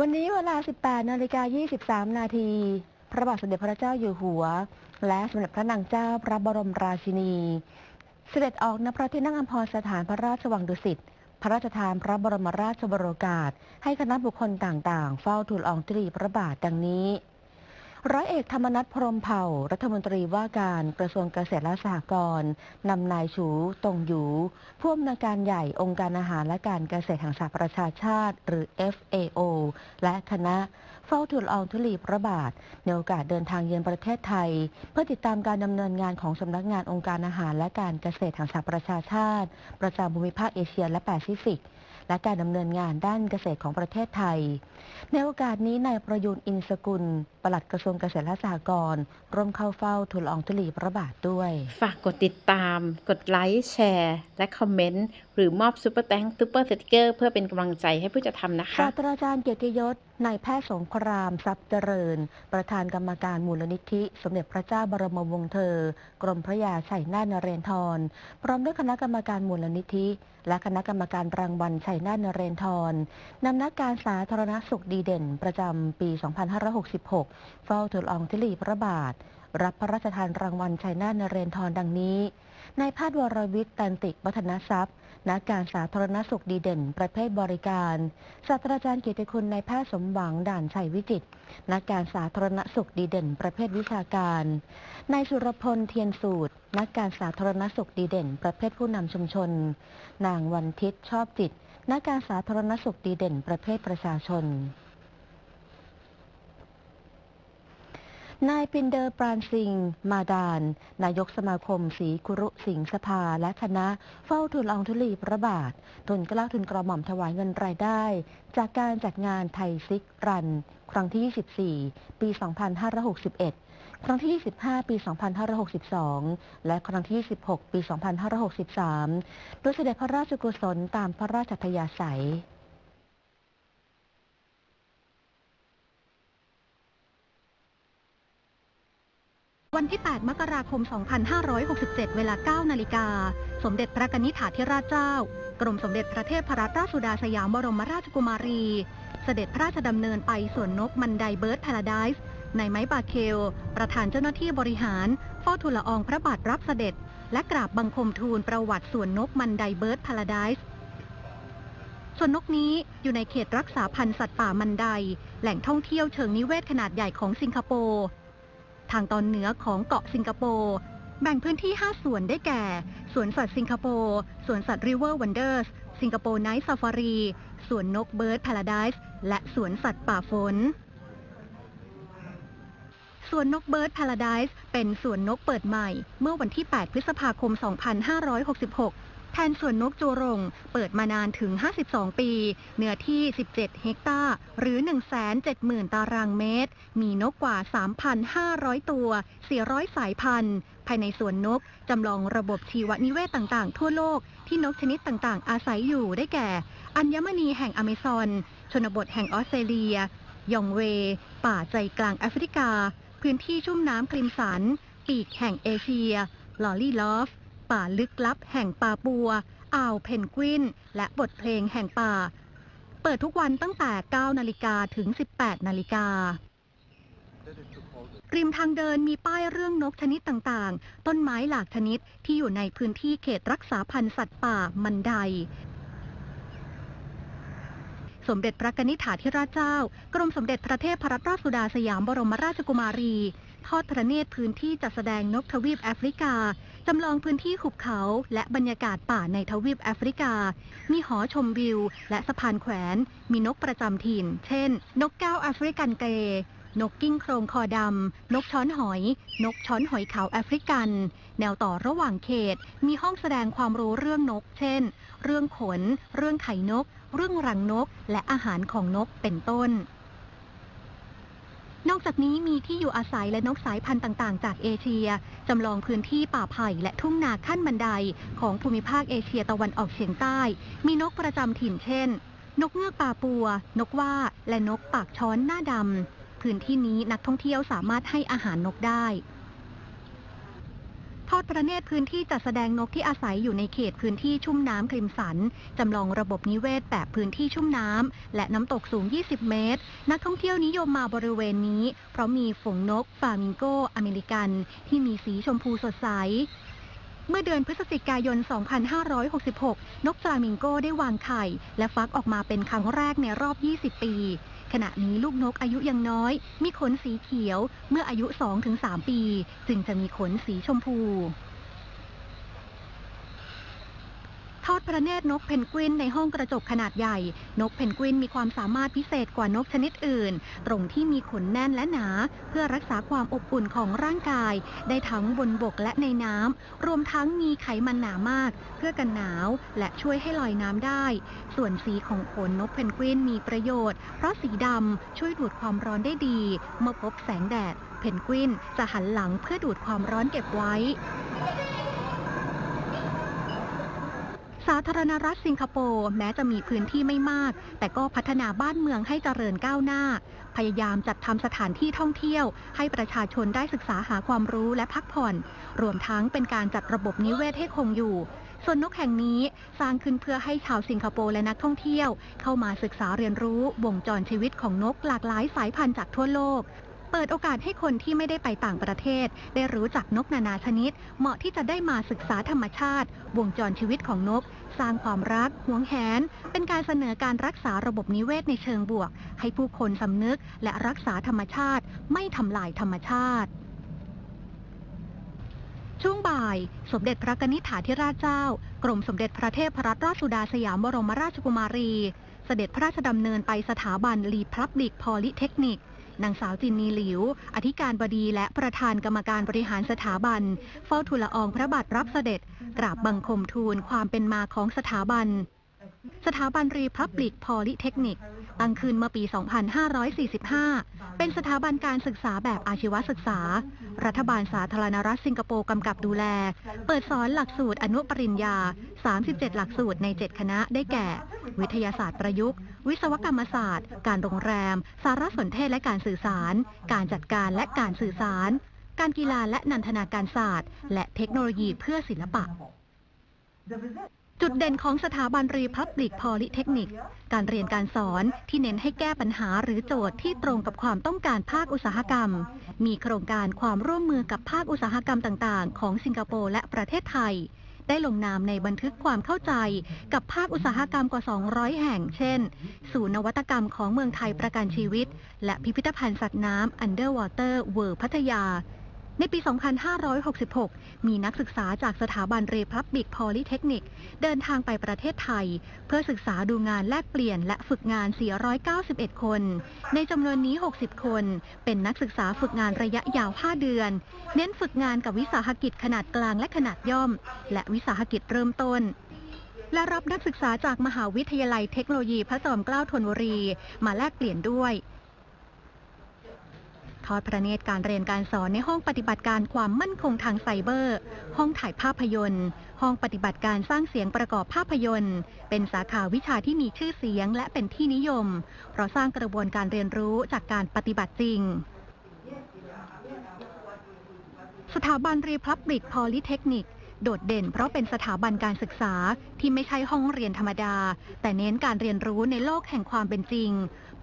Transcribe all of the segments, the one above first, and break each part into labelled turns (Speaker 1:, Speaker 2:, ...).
Speaker 1: วันนี้เวลา 18 นาฬิกา 23 นาที พระบาทสมเด็จพระเจ้าอยู่หัว และสมเด็จพระนางเจ้าพระบรมราชินี เสด็จออกณพระที่นั่งอัมพรสถานพระราชวังดุสิต พระราชทานพระบรมราชบรโอกาส ให้คณะบุคคลต่างๆ เฝ้าทูลอองธุลีพระบาทดังนี้ ร้อยเอกธรรมนัฐพรหมเผ่า รัฐมนตรีว่าการกระทรวงเกษตรและสหกรณ์นำนายฉูตงหยูผู้อำนวยการใหญ่องค์การอาหารและการเกษตรแห่งสหประชาชาติ หรือ FAO และคณะเฝ้าทูลอองธุลีพระบาทในโอกาสเดินทางเยือนประเทศไทย เพื่อติดตามการดำเนินงานของสำนักงานองค์การอาหารและการเกษตรแห่งสหประชาชาติ ประจำภูมิภาคเอเชียและแปซิฟิก และการดำเนินงานด้านเกษตรของประเทศไทย ในโอกาสนี้นายประยูนอินสกุล ปลัดกระทรวงเกษตรและสหกรณ์ร่วมเข้าเฝ้าทูลอองธุลีพระบาทด้วย
Speaker 2: ฝากกดติดตาม กดไลค์แชร์ และคอมเมนต์หรือมอบซุปเปอร์แตงซุปเปอร์สติกเกอร์เพื่อเป็นกำลังใจให้ผู้จะทำนะคะ
Speaker 1: ศาสตราจารย์เกียรติยศนายแพทย์สงคราม ทรัพย์เจริญ ประธานกรรมการมูลนิธิ สมเด็จพระเจ้าบรมวงศ์เธอ กรมพระยาชัยนาทนเรนทร พร้อมด้วยคณะกรรมการมูลนิธิ และคณะกรรมการรางวัลชัยนาทนเรนทรนำนักการสาธารณสุขดีเด่น ประจำปี 2566 เฝ้าทูลอองธุลีพระบาท รับพระราชทานรางวัลชัยนาทนเรนทรดังนี้นายแพทย์วรวิทย์ตันติวัฒนทรัพย์ นักการสาธารณสุขดีเด่น ประเภทบริการศาสตราจารย์เกียรติคุณนายแพทย์สมหวังด่านชัยวิจิตนักการสาธารณสุขดีเด่น ประเภทวิชาการนายสุรพลเทียนสูตร นักการสาธารณสุขดีเด่น ประเภทผู้นำชุมชน นางวันทิศชอบจิต นักการสาธารณสุขดีเด่น ประเภทประชาชน นายปินเดอร์ปรานซิง มาดาน นายกสมาคมศรีคุรุสิงห์สภาและคณะ เฝ้าทูลองธุลีพระบาท ทุนกล้าทุนกระหม่อมถวายเงินรายได้ จากการจัดงานไทยซิกรัน ครั้งที่ 24 ปี 2561 ครั้งที่ 25 ปี 2562 และครั้งที่ 26 ปี 2563 โดยเสด็จพระราชกุศลตามพระราชทยาศัย
Speaker 3: วันที่ 8 มกราคม 2567 เวลา 9 นาฬิกา สมเด็จพระกนิษฐาธิราชเจ้า กรมสมเด็จพระเทพรัตนราชสุดาสยามบรมราชกุมารี เสด็จพระราชดำเนินไปสวนนกมันไดเบิร์ดพาราไดส์ในไม้บาเคล ประธานเจ้าหน้าที่บริหารเฝ้าทูลละอองพระบาทรับเสด็จ และกราบบังคมทูลประวัติสวนนกมันไดเบิร์ดพาราไดส์สวนนกนี้อยู่ในเขตรักษาพันธุ์สัตว์ป่ามันได แหล่งท่องเที่ยวเชิงนิเวศขนาดใหญ่ของสิงคโปร์ ทางตอนเหนือของเกาะสิงคโปร์ แบ่งพื้นที่ 5 ส่วนได้แก่ สวนสัตว์สิงคโปร์ สวนสัตว์ River Wonders สิงคโปร์ไนท์ซาฟารี สวนนกเบิร์ดพาราไดส์และสวนสัตว์ป่าฝนสวนนกเบิร์ดพาราไดส์เป็นสวนนกเปิดใหม่ เมื่อวันที่ 8 พฤษภาคม 2566 แทนสวนนกจูรง เปิดมานานถึง 52 ปี เนื้อที่ 17 เฮกตาร์ หรือ 170,000 ตารางเมตร มีนกกว่า 3,500 ตัว 400 สายพันธุ์ ภายในสวนนก จำลองระบบชีวนิเวศต่างๆ ทั่วโลก ที่นกชนิดต่างๆ อาศัยอยู่ได้แก่ อัญมณีแห่งอเมซอน ชนบทแห่งออสเตรเลีย ยองเว ป่าใจกลางแอฟริกา พื้นที่ชุ่มน้ำคริมสัน ปีกแห่งเอเชีย ลอรี่ลอฟ ป่าลึกลับแห่งปาปัว อ่าวเพนกวิน และบทเพลงแห่งป่า เปิดทุกวันตั้งแต่ 9 นาฬิกาถึง 18 นาฬิการิมทางเดินมีป้ายเรื่องนกชนิดต่างๆ ต้นไม้หลากชนิดที่อยู่ในพื้นที่เขตรักษาพันธุ์สัตว์ป่ามันได สมเด็จพระกนิษฐาธิราชเจ้า กรมสมเด็จพระเทพรัตนราชสุดาสยามบรมราชกุมารี ทอดพระเนตรพื้นที่จัดแสดงนกทวีปแอฟริกา จำลองพื้นที่หุบเขาและบรรยากาศป่าในทวีปแอฟริกา มีหอชมวิว และสะพานแขวน มีนกประจำถิ่น เช่น นกแก้วแอฟริกันเกรย์นกกิ้งโครงคอดำ นกช้อนหอย นกช้อนหอยขาวแอฟริกัน แนวต่อระหว่างเขต มีห้องแสดงความรู้เรื่องนก เช่น เรื่องขน เรื่องไข่นก เรื่องรังนก และอาหารของนก เป็นต้น นอกจากนี้มีที่อยู่อาศัยและนกสายพันธุ์ต่างๆ จากเอเชีย จำลองพื้นที่ป่าไผ่และทุ่งนาขั้นบันได ของภูมิภาคเอเชียตะวันออกเฉียงใต้ มีนกประจำถิ่นเช่น นกเงือกป่าปัว นกว่าและนกปากช้อนหน้าดำพื้นที่นี้นักท่องเที่ยวสามารถให้อาหารนกได้ ทอดพระเนตรพื้นที่จัดแสดงนกที่อาศัยอยู่ในเขตพื้นที่ชุ่มน้ำคริมสัน จำลองระบบนิเวศแบบพื้นที่ชุ่มน้ำและน้ำตกสูง 20 เมตร นักท่องเที่ยวนิยมมาบริเวณนี้ เพราะมีฝูงนกฟลามิงโก อเมริกัน ที่มีสีชมพูสดใสเมื่อเดือนพฤศจิกายน 2566 นกฟลามิงโกได้วางไข่ และฟักออกมาเป็นครั้งแรกในรอบ 20 ปี ขณะนี้ลูกนกอายุยังน้อย มีขนสีเขียว เมื่ออายุ 2-3 ปี จึงจะมีขนสีชมพู ทอดพระเนตรนกเพนกวินในห้องกระจกขนาดใหญ่ นกเพนกวินมีความสามารถพิเศษกว่านกชนิดอื่น ตรงที่มีขนแน่นและหนา เพื่อรักษาความอบอุ่นของร่างกาย ได้ทั้งบนบกและในน้ำ รวมทั้งมีไขมันหนามาก เพื่อกันหนาว และช่วยให้ลอยน้ำได้ ส่วนสีของขนนกเพนกวินมีประโยชน์ เพราะสีดำช่วยดูดความร้อนได้ดี เมื่อพบแสงแดด เพนกวินจะหันหลังเพื่อดูดความร้อนเก็บไว้ สาธารณรัฐสิงคโปร์แม้จะมีพื้นที่ไม่มาก แต่ก็พัฒนาบ้านเมืองให้เจริญก้าวหน้า พยายามจัดทำสถานที่ท่องเที่ยว ให้ประชาชนได้ศึกษาหาความรู้และพักผ่อน รวมทั้งเป็นการจัดระบบนิเวศให้คงอยู่ ส่วนนกแห่งนี้สร้างขึ้นเพื่อให้ชาวสิงคโปร์และนักท่องเที่ยว เข้ามาศึกษาเรียนรู้วงจรชีวิตของนกหลากหลายสายพันธุ์จากทั่วโลก เปิดโอกาสให้คนที่ไม่ได้ไปต่างประเทศ ได้รู้จักนกนานาชนิด เหมาะที่จะได้มาศึกษาธรรมชาติ วงจรชีวิตของนก สร้างความรักหวงแหน เป็นการเสนอการรักษาระบบนิเวศในเชิงบวก ให้ผู้คนสำนึกและรักษาธรรมชาติ ไม่ทำลายธรรมชาติช่วงบ่าย สมเด็จพระกนิษฐาธิราชเจ้า กรมสมเด็จพระเทพรัตนราชสุดาสยามบรมราชกุมารี เสด็จพระราชดำเนินไปสถาบันลีพลับลิกพอลิเทคนิค นางสาวจินนีหลิว อธิการบดีและประธานกรรมการบริหารสถาบัน เฝ้าทูลละอองพระบาทรับเสด็จ กราบบังคมทูลความเป็นมาของสถาบัน สถาบันรีพับลิกพอลิเทคนิค ตั้งขึ้นเมื่อปี 2545 เป็นสถาบันการศึกษาแบบอาชีวศึกษา รัฐบาลสาธารณรัฐสิงคโปร์กำกับดูแล เปิดสอนหลักสูตรอนุปริญญา 37 หลักสูตรใน 7 คณะได้แก่ วิทยาศาสตร์ประยุกต์ วิศวกรรมศาสตร์ การโรงแรม สารสนเทศและการสื่อสาร การจัดการและการสื่อสาร การกีฬาและนันทนาการศาสตร์ และเทคโนโลยีเพื่อศิลปะ จุดเด่นของสถาบันรีพับลิกพอลิเทคนิค การเรียนการสอนที่เน้นให้แก้ปัญหาหรือโจทย์ที่ตรงกับความต้องการภาคอุตสาหกรรม มีโครงการความร่วมมือกับภาคอุตสาหกรรมต่างๆ ของสิงคโปร์และประเทศไทย ได้ลงนามในบันทึกความเข้าใจกับภาคอุตสาหกรรมกว่า 200 แห่ง เช่น ศูนย์นวัตกรรมของเมืองไทยประกันชีวิต และพิพิธภัณฑ์สัตว์น้ำ Underwater World พัทยา ในปี 2566 มีนักศึกษาจากสถาบันเรพับบิกพอลิเทคนิค เดินทางไปประเทศไทย เพื่อศึกษาดูงานแลกเปลี่ยนและฝึกงาน 491 คน ในจำนวนนี้ 60 คน เป็นนักศึกษาฝึกงานระยะยาว 5 เดือน เน้นฝึกงานกับวิสาหกิจขนาดกลางและขนาดย่อม และวิสาหกิจเริ่มต้นและรับนักศึกษาจากมหาวิทยาลัยเทคโนโลยีพระจอมเกล้าธนบุรี มาแลกเปลี่ยนด้วย ทอดพระเนตรการเรียนการสอนในห้องปฏิบัติการความมั่นคงทางไซเบอร์ ห้องถ่ายภาพยนตร์ ห้องปฏิบัติการสร้างเสียงประกอบภาพยนตร์ เป็นสาขาวิชาที่มีชื่อเสียงและเป็นที่นิยม เพราะสร้างกระบวนการเรียนรู้จากการปฏิบัติจริงสถาบันรีพับลิกพอลิเทคนิค โดดเด่นเพราะเป็นสถาบันการศึกษาที่ไม่ใช่ห้องเรียนธรรมดา แต่เน้นการเรียนรู้ในโลกแห่งความเป็นจริง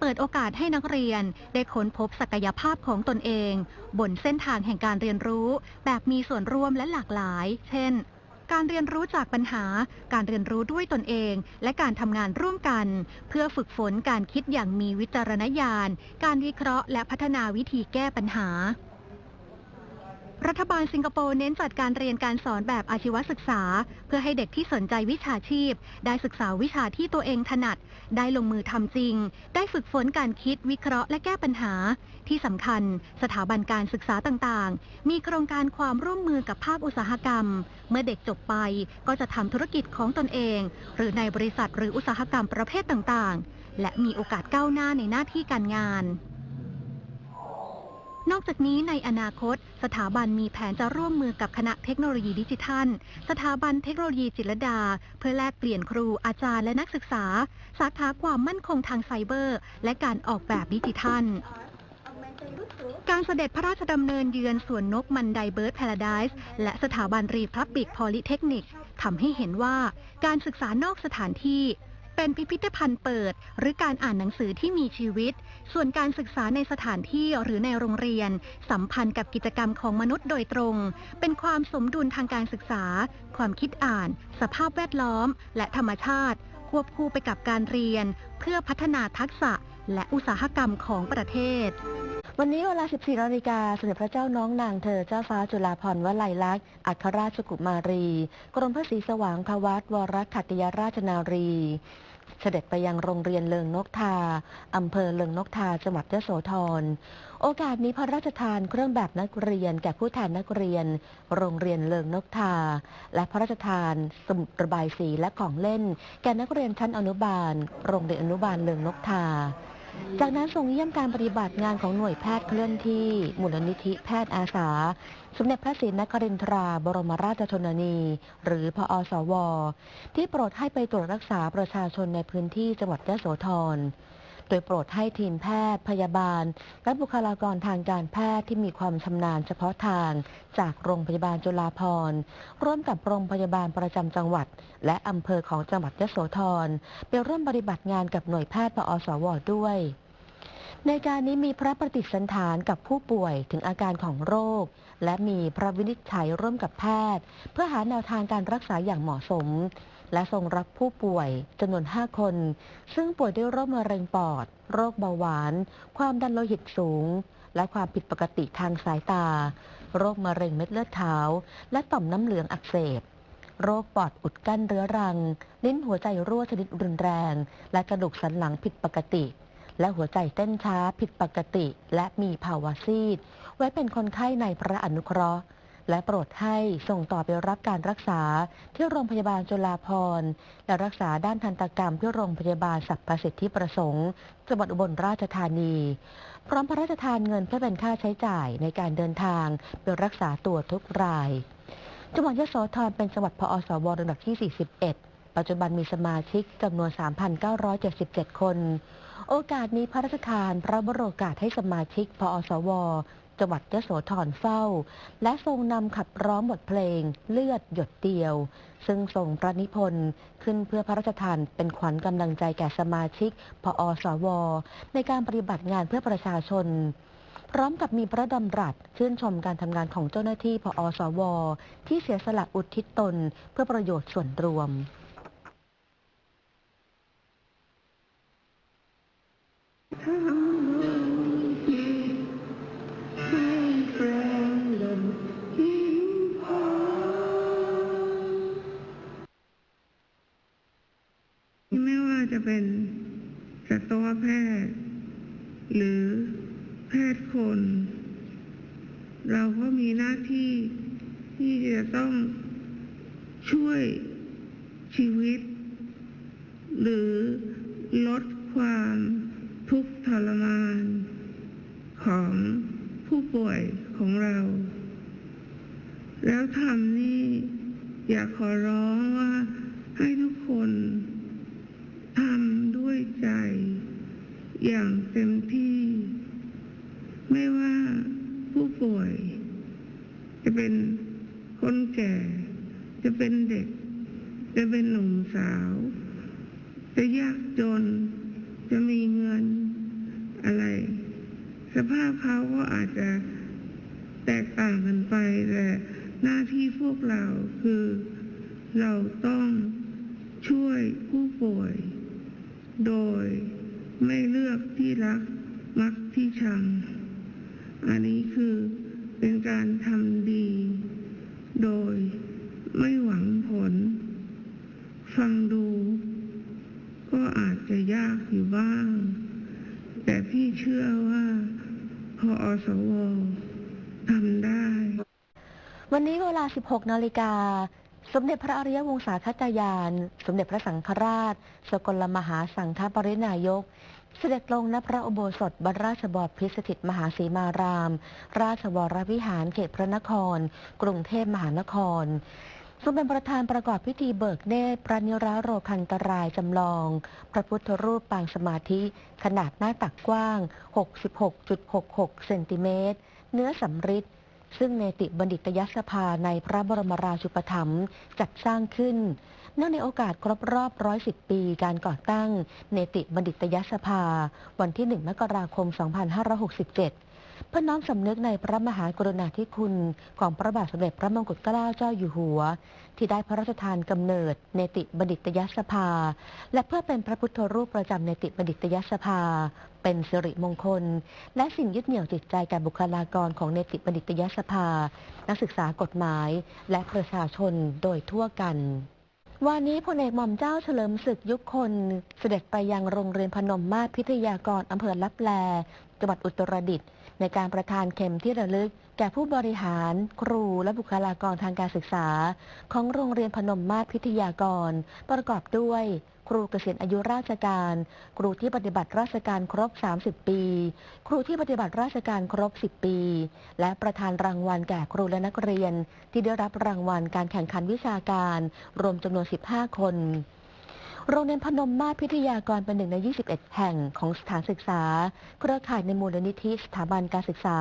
Speaker 3: เปิดโอกาสให้นักเรียนได้ค้นพบศักยภาพของตนเอง บนเส้นทางแห่งการเรียนรู้ แบบมีส่วนร่วมและหลากหลาย เช่น การเรียนรู้จากปัญหา การเรียนรู้ด้วยตนเอง และการทำงานร่วมกัน เพื่อฝึกฝนการคิดอย่างมีวิจารณญาณ การวิเคราะห์ และพัฒนาวิธีแก้ปัญหา รัฐบาลสิงคโปร์เน้นจัดการเรียนการสอนแบบอาชีวศึกษา เพื่อให้เด็กที่สนใจวิชาชีพ ได้ศึกษาวิชาที่ตัวเองถนัด ได้ลงมือทำจริง ได้ฝึกฝนการคิดวิเคราะห์และแก้ปัญหา ที่สำคัญ สถาบันการศึกษาต่างๆ มีโครงการความร่วมมือกับภาคอุตสาหกรรม เมื่อเด็กจบไปก็จะทำธุรกิจของตนเอง หรือในบริษัทหรืออุตสาหกรรมประเภทต่างๆ และมีโอกาสก้าวหน้าในหน้าที่การงาน นอกจากนี้ในอนาคต สถาบันมีแผนจะร่วมมือกับคณะเทคโนโลยีดิจิทัล สถาบันเทคโนโลยีจิตรดา เพื่อแลกเปลี่ยนครูอาจารย์และนักศึกษา สาขาความมั่นคงทางไซเบอร์ และการออกแบบดิจิทัลการเสด็จพระราชดำเนินเยือนสวนนกมันไดเบิร์ดพาราไดส์และสถาบันรีพับบิกพอลิเทคนิกทำให้เห็นว่าการศึกษานอกสถานที่ เป็นพิพิธภัณฑ์เปิด หรือการอ่านหนังสือที่มีชีวิต ส่วนการศึกษาในสถานที่หรือในโรงเรียน สัมพันธ์กับกิจกรรมของมนุษย์โดยตรง เป็นความสมดุลทางการศึกษา ความคิดอ่าน สภาพแวดล้อม และธรรมชาติ ควบคู่ไปกับการเรียน เพื่อพัฒนาทักษะ และอุตสาหกรรมของประเทศ
Speaker 1: วันนี้เวลา 14 นาฬิกาสมเด็จพระเจ้าน้องนางเธอเจ้าฟ้าจุฬาภรณ์วลัยลักษณ์ อัครราชกุมารี กรมพระศรีสว่างควัตวรขัตติยราชนารี เสด็จไปยังโรงเรียนเลิงนกทา อำเภอเลิงนกทา จังหวัดยโสธร โอกาสนี้พระราชทานเครื่องแบบนักเรียนแก่ผู้แทนนักเรียน โรงเรียนเลิงนกทา และพระราชทานสมุดระบายสีและของเล่น แก่นักเรียนชั้นอนุบาล โรงเรียนอนุบาลเลิงนกทา จากนั้นทรงเยี่ยมการปฏิบัติงานของหน่วยแพทย์เคลื่อนที่มูลนิธิแพทย์อาสา สมเด็จพระศรีนครินทราบรมราชชนนี หรือพอสว ที่โปรดให้ไปตรวจรักษาประชาชนในพื้นที่จังหวัดยะโสธร โดยโปรดให้ทีมแพทย์ พยาบาล และบุคลากรทางการแพทย์ที่มีความชำนาญเฉพาะทาง จากโรงพยาบาลจุฬาภรณ์ร่วมกับโรงพยาบาลประจำจังหวัด และอำเภอของจังหวัดยโสธรไปร่วมปฏิบัติงานกับหน่วยแพทย์ปอสวด้วยในการนี้มีพระปฏิสันฐานกับผู้ป่วยถึงอาการของโรค และมีพระวินิจฉัยร่วมกับแพทย์ เพื่อหาแนวทางการรักษาอย่างเหมาะสม และทรงรับผู้ป่วยจำนวน 5 คน ซึ่งป่วยด้วยโรคมะเร็งปอด โรคเบาหวาน ความดันโลหิตสูง และความผิดปกติทางสายตา โรคมะเร็งเม็ดเลือดขาว และต่อมน้ำเหลืองอักเสบ โรคปอดอุดกั้นเรื้อรัง ลิ้นหัวใจรั่วชนิดรุนแรง และกระดูกสันหลังผิดปกติ และหัวใจเต้นช้าผิดปกติ และมีภาวะซีด ไว้เป็นคนไข้ในพระอนุเคราะห์ และโปรดให้ส่งต่อไปรับการรักษาที่โรงพยาบาลจุฬาภรณ์และรักษาด้านทันตกรรมที่โรงพยาบาลสัพพสิทธิประสงค์จังหวัดอุบลราชธานี พร้อมพระราชทานเงินเพื่อเป็นค่าใช้จ่ายในการเดินทางไปรักษาตัวทุกราย จังหวัดยโสธรเป็นจังหวัดพอสวลำดับที่ 41 ปัจจุบันมีสมาชิกจำนวน 3,977 คน โอกาสนี้พระราชทานพระบรมโอกาสให้สมาชิกพอสว จังหวัดยโสธรเฝ้า และทรงนำขับร้องบทเพลงเลือดหยดเดียว ซึ่งทรงพระนิพนธ์ขึ้นเพื่อพระราชทานเป็นขวัญกำลังใจแก่สมาชิก พอสว ในการปฏิบัติงานเพื่อประชาชนพร้อมกับมีพระดำรัสชื่นชมการทำงานของเจ้าหน้าที่พอสว ที่เสียสละอุทิศตนเพื่อประโยชน์ส่วนรวม
Speaker 4: ไม่ว่าจะเป็นสัตวแพทย์ หรือแพทย์คน เราก็มีหน้าที่ที่จะต้องช่วยชีวิต หรือลดความทุกข์ทรมาน ของผู้ป่วยของเรา แล้วทำนี่อยากขอร้องว่าให้ทุกคนทำด้วยใจ อย่างเต็มที่ ไม่ว่าผู้ป่วย จะเป็นคนแก่ จะเป็นเด็ก จะเป็นหนุ่มสาว จะยากจน จะมีเงินอะไร สภาพเขาก็อาจจะแตกต่างกันไปแต่ หน้าที่พวกเราคือ เราต้องช่วยผู้ป่วย โดยไม่เลือกที่รักมักที่ชัง อันนี้คือเป็นการทำดี โดยไม่หวังผล ฟังดู ก็อาจจะยากอยู่บ้าง แต่พี่เชื่อว่าพออสวทำได้
Speaker 1: วันนี้เวลา 16 นาฬิกา สมเด็จพระอริยวงศาคตายาน สมเด็จพระสังฆราช สกลมหาสังฆปรินายก เสด็จลงณพระอุโบสถบรรราชบพิสถิตมหาสีมาราม ราชวรวิหารเขตพระนคร กรุงเทพมหานครทรงเป็นประธานประกอบพิธีเบิกเนตรพระนิราโรคันตรายจำลอง พระพุทธรูปปางสมาธิขนาดหน้าตักกว้าง 66.66 เซนติเมตร เนื้อสำริด ซึ่งเนติบัณฑิตยสภาในพระบรมราชูปถัมภ์จัดสร้างขึ้น เนื่องในโอกาสครบรอบ 110 ปีการก่อตั้ง เนติบัณฑิตยสภา วันที่ 1 มกราคม 2567 เพื่อน้อมสำนึกในพระมหากรุณาธิคุณของพระบาทสมเด็จพระมงกุฎเกล้าเจ้าอยู่หัว ที่ได้พระราชทานกำเนิดเนติบัณฑิตยสภา และเพื่อเป็นพระพุทธรูปประจำเนติบัณฑิตยสภา เป็นสิริมงคล และสิ่งยึดเหนี่ยวจิตใจแก่บุคลากรของเนติบัณฑิตยสภา นักศึกษากฎหมาย และประชาชนโดยทั่วกันวันนี้พลเอกหม่อมเจ้าเฉลิมศึกยุคคน เสด็จไปยังโรงเรียนพนมมาศพิทยากรอำเภอลับแลจังหวัดอุตรดิตถ์ ในการประทานเข็มที่ระลึก แก่ผู้บริหาร ครูและบุคลากรทางการศึกษา ของโรงเรียนพนมมาศพิทยากร ประกอบด้วย ครูเกษียณอายุราชการ ครูที่ปฏิบัติราชการครบ 30 ปี ครูที่ปฏิบัติราชการครบ 10 ปี และประธานรางวัลแก่ครูและนักเรียน ที่ได้รับรางวัลการแข่งขันวิชาการ รวมจำนวน 15 คน โรงเรียนพนมมาศพิทยากรเป็นหนึ่งใน 21 แห่งของสถานศึกษา เครือข่ายในมูลนิธิสถาบันการศึกษา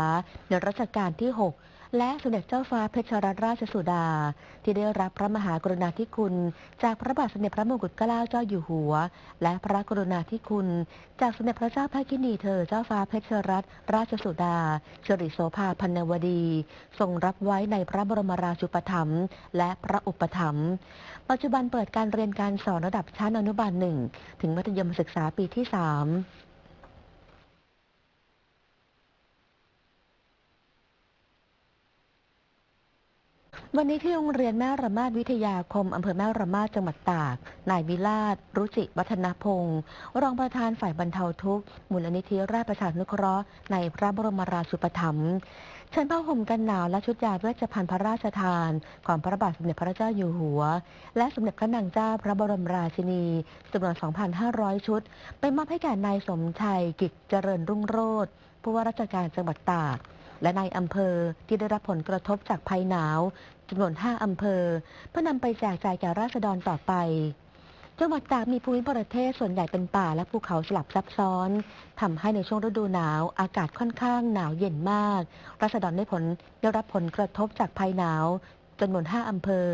Speaker 1: ในรัชกาลที่ 6 และสมเด็จเจ้าฟ้าเพชรรัตนราชสุดา ที่ได้รับพระมหากรุณาธิคุณ จากพระบาทสมเด็จพระมงกุฎเกล้าเจ้าอยู่หัว และพระกรุณาธิคุณ จากสมเด็จพระเจ้าแผ่นดินีเธอเจ้าฟ้าเพชรรัตนราชสุดาสิริโสภาพันนวดี ทรงรับไว้ในพระบรมราชูปถัมภ์และพระอุปถัมภ์ปัจจุบันเปิดการเรียนการสอนระดับชั้นอนุบาลหนึ่งถึงมัธยมศึกษาปีที่3 วันนี้ที่โรงเรียนแม่ระมาดวิทยาคมอำเภอแม่ระมาดจังหวัดตาก นายวิลาศรุจิวัฒนพงศ์รองประธานฝ่ายบรรเทาทุกข์มูลนิธิราชประชานุเคราะห์ในพระบรมราชูปถัมภ์เชิญผ้าห่มกันหนาวและชุดยาเวชภัณฑ์พระราชทาน ของพระบาทสมเด็จพระเจ้าอยู่หัว และสมเด็จพระนางเจ้าพระบรมราชินีจำนวน 2,500 ชุด ไปมอบให้แก่นายสมชัยกิจเจริญรุ่งโรจน์ผู้ว่าราชการจังหวัดตาก และในอำเภอที่ได้รับผลกระทบจากภัยหนาวจำนวน 5 อำเภอ เพื่อนำไปแจกจ่ายแก่ราษฎรต่อไป จังหวัดตากมีภูมิประเทศส่วนใหญ่เป็นป่าและภูเขาสลับซับซ้อนทำให้ในช่วงฤดูหนาวอากาศค่อนข้างหนาวเย็นมาก ราษฎรได้ผลได้รับผลกระทบจากภัยหนาวจำนวน 5 อำเภอ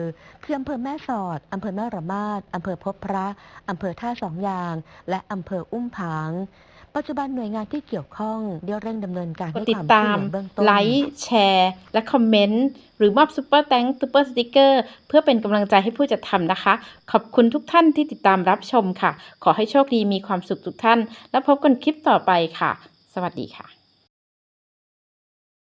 Speaker 1: คืออำเภอแม่สอด อำเภอแม่ระมาด อำเภอพบพระ อำเภอท่าสองยาง และอำเภออุ้มผาง ปัจจุบันหน่วยงานที่เกี่ยวข้องได้เร่งดำเนินการ
Speaker 2: กด
Speaker 1: ให้
Speaker 2: ติ
Speaker 1: ค
Speaker 2: ด
Speaker 1: วามช่วย
Speaker 2: ตาม
Speaker 1: เหลือเบื้องต้น
Speaker 2: ไลค์แชร์ และคอมเมนต์ หรือมอบซุปเปอร์แตงซุปเปอร์สติกเกอร์เพื่อเป็นกำลังใจให้ผู้จัดทำนะคะ ขอบคุณทุกท่านที่ติดตามรับชมค่ะ ขอให้โชคดีมีความสุขทุกท่าน แล้วพบกันคลิปต่อไปค่ะ สวัสดีค่ะ